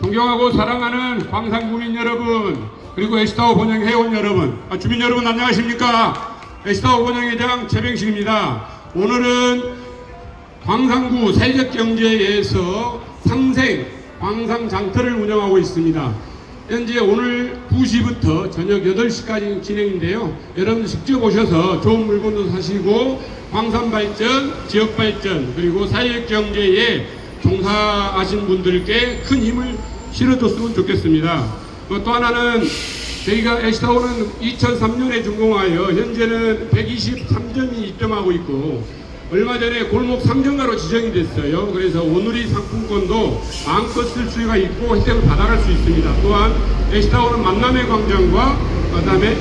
존경하고 사랑하는 광산구민 여러분, 그리고 에시타오 본영 회원 여러분, 아, 주민 여러분 안녕하십니까? 에시타오 본영회장 최병식입니다. 오늘은 광산구 사회적 경제에서 상생 광산 장터를 운영하고 있습니다. 현재 오늘 2시부터 저녁 8시까지 진행인데요. 여러분 직접 오셔서 좋은 물건도 사시고 광산 발전, 지역 발전, 그리고 사회적 경제에 종사하신 분들께 큰 힘을 실어줬으면 좋겠습니다. 어, 또 하나는 저희가 에시타오는 2003년에 준공하여 현재는 123점이 입점하고 있고 얼마 전에 골목 상점가로 지정이 됐어요. 그래서 오늘이 상품권도 마음껏 쓸 수가 있고 혜택을 받아갈 수 있습니다. 또한 에시타오는 만남의 광장과 그다음에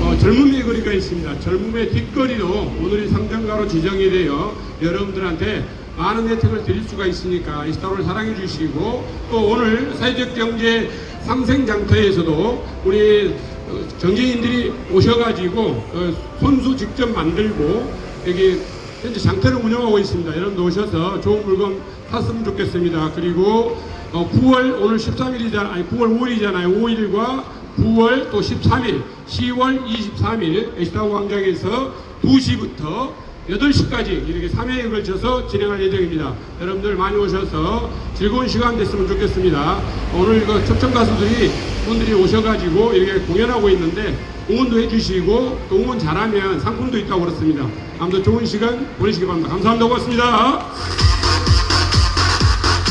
어, 젊음의 거리가 있습니다. 젊음의 뒷거리도 오늘이 상점가로 지정이 되어 여러분들한테 많은 혜택을 드릴 수가 있으니까 에시타오를 사랑해 주시고 또 오늘 사회적 경제 상생장터에서도 우리 어, 정재인들이 오셔가지고 어, 손수 직접 만들고 여기 현재 장터를 운영하고 있습니다. 여러분도 오셔서 좋은 물건 샀으면 좋겠습니다. 그리고 어, 9월 오늘 13일이잖아요. 아니 9월 5일이잖아요. 5일과 9월 또 13일, 10월 23일 에시타고 광장에서 2시부터 8시까지 이렇게 3회에 걸쳐서 진행할 예정입니다. 여러분들 많이 오셔서 즐거운 시간 됐으면 좋겠습니다. 오늘 그 초청 가수들이 분들이 오셔가지고 이렇게 공연하고 있는데 응원도 해주시고 또 응원 잘하면 상품도 있다고 그렇습니다. 아무튼 좋은 시간 보내시기 바랍니다. 감사합니다. 고맙습니다.